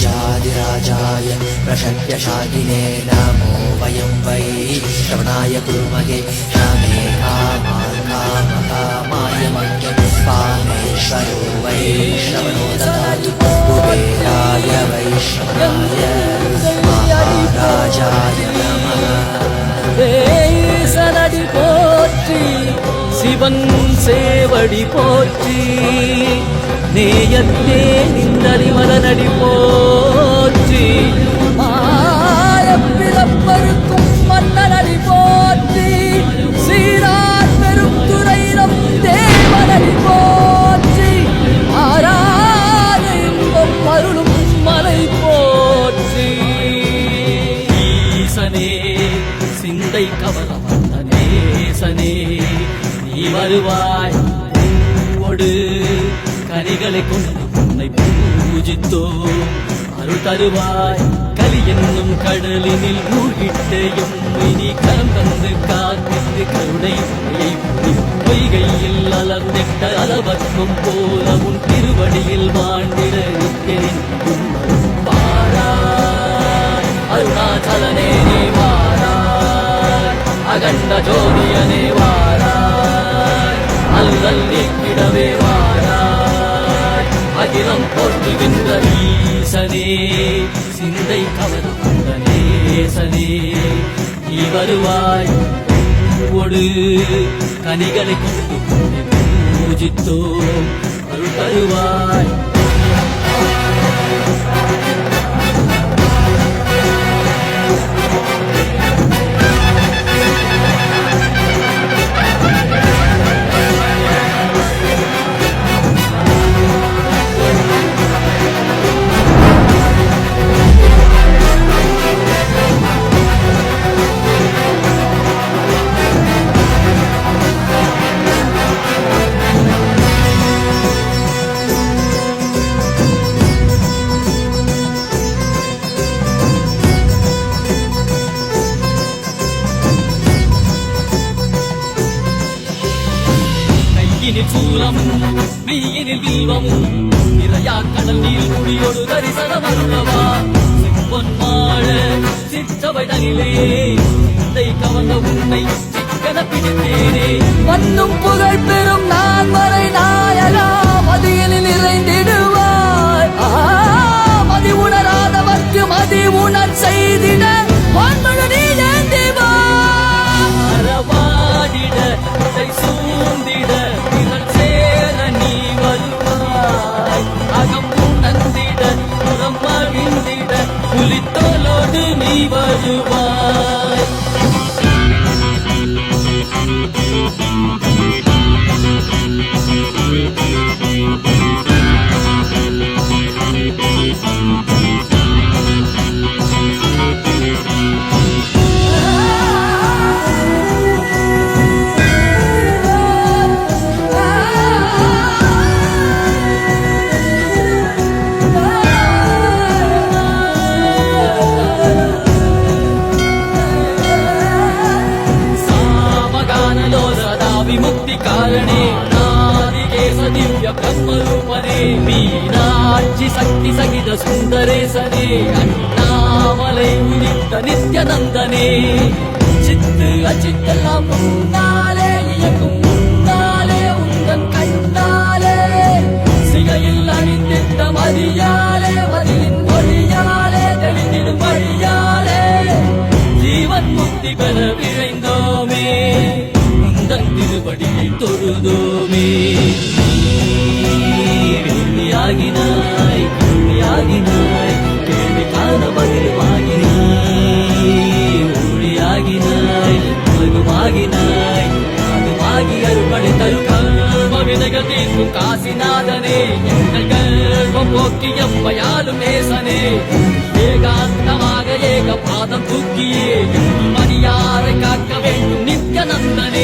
राजाधिराजाय प्रशक्यशालिने नमो वयं वै श्रवणाय कुर्महे रामे कामान् कामकामाय मह्यं कामेश्वरो वै श्रवणो ददातु कुबेराय वैश्रवणाय ராஜாய நம சனடி போற்றி சிவன் சேவடி போற்றி நேயத்தே நின்றடி மலனடி போற்றி. ஆ சிந்தை கவல வந்த நேசனே நீ வருவாய் பூவோடு. கனிகளை கொண்டு உன்னை பூஜித்தோ அருள் தருவாய் கலி என்னும் கடலினில் மூழ்கிட்டு எம்மை நீ கரம் தந்து காத்திட்டு கருணை பொய்கையில் அலர்ந்திட்ட அளவற்கும் போல உன் திருவடியில் வாழ்ந்திட நிற்கிறேன். அருணாச்சலனே நீ வாராய் கண்ட ஜோதியனே வாராய். அல்லல் நீக்கிடவே வாராய். அகிலம் போற்றுகின்ற ஈசனே சிந்தை கவரும் கொண்ட நேசனே. நீ வருவாய் ஒடு கனிகளை கொண்டு பூஜித்தோம். அருள் தருவாய் சூலமும் மெய்யினில் வில்வமும். இறையா கடல் நீர் குடியோடு தரிசனம் அருளவா செம்பொன் மாழ சிற்றவை தனிலே சிந்தை கவர்ந்த உன்னை சிக்கன பிடித்தேனே. வந்தும் புகழ் பெறும் நான் வரை நாயகா மதியனில் நிறைந்திடுவாய் வருவாய் ధారణే నాదికేశ దివ్య బ్రహ్మరూపనే మీనాక్షి శక్తి సగిత సుందరేశనే అన్నామలై ఉదిత నిత్యనందనే. చిత్ అచిత్తలాపం பூமி வெள்ளியாகினாய் கொள்ளியாகினாய் கேள்விக்கான பதிலுமாகினாய் ஒளியாகினாய் உலகமாகினாய் அதுமாகி அருள்படைத்தல் கல்வவினைகள் தீர்க்கும் காசிநாதனே எங்கள் கல்வம் போக்கி எம்மையாலும் நேசனே ஏகாந்தமாக ஏக பாதம் தூக்கியே மணியாரை காக்க வேண்டும் நித்ய நந்தனே